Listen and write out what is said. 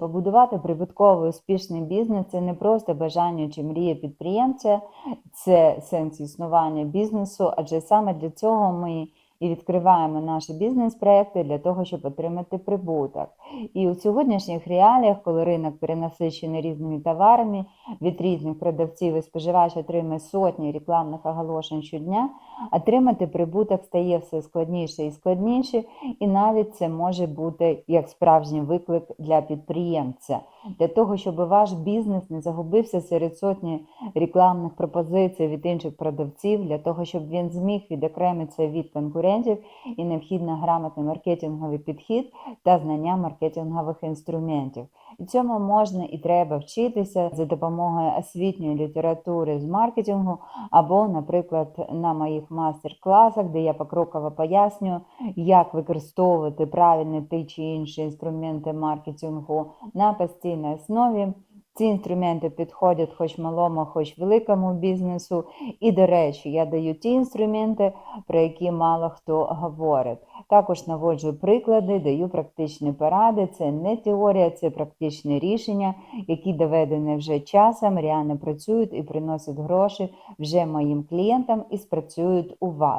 Побудувати прибутковий успішний бізнес це не просто бажання чи мрія підприємця, це сенс існування бізнесу, адже саме для цього ми і відкриваємо наші бізнес-проекти для того, щоб отримати прибуток. І у сьогоднішніх реаліях, коли ринок перенасичений різними товарами, від різних продавців і споживач отримує сотні рекламних оголошень щодня, отримати прибуток стає все складніше і складніше, і навіть це може бути як справжній виклик для підприємця. Для того, щоб ваш бізнес не загубився серед сотні рекламних пропозицій від інших продавців, для того, щоб він зміг відокремитися від конкурентів, і необхідно грамотний маркетинговий підхід та знання маркетингових інструментів. І цьому можна і треба вчитися за допомогою освітньої літератури з маркетингу, або, наприклад, на моїх мастер-класах, де я покроково пояснюю, як використовувати правильно ті чи інші інструменти маркетингу на постійній основі. Ці інструменти підходять хоч малому, хоч великому бізнесу. І, до речі, я даю ті інструменти, про які мало хто говорить. Також наводжу приклади, даю практичні поради. Це не теорія, це практичні рішення, які доведені вже часом, реально працюють і приносять гроші вже моїм клієнтам і спрацюють у вас.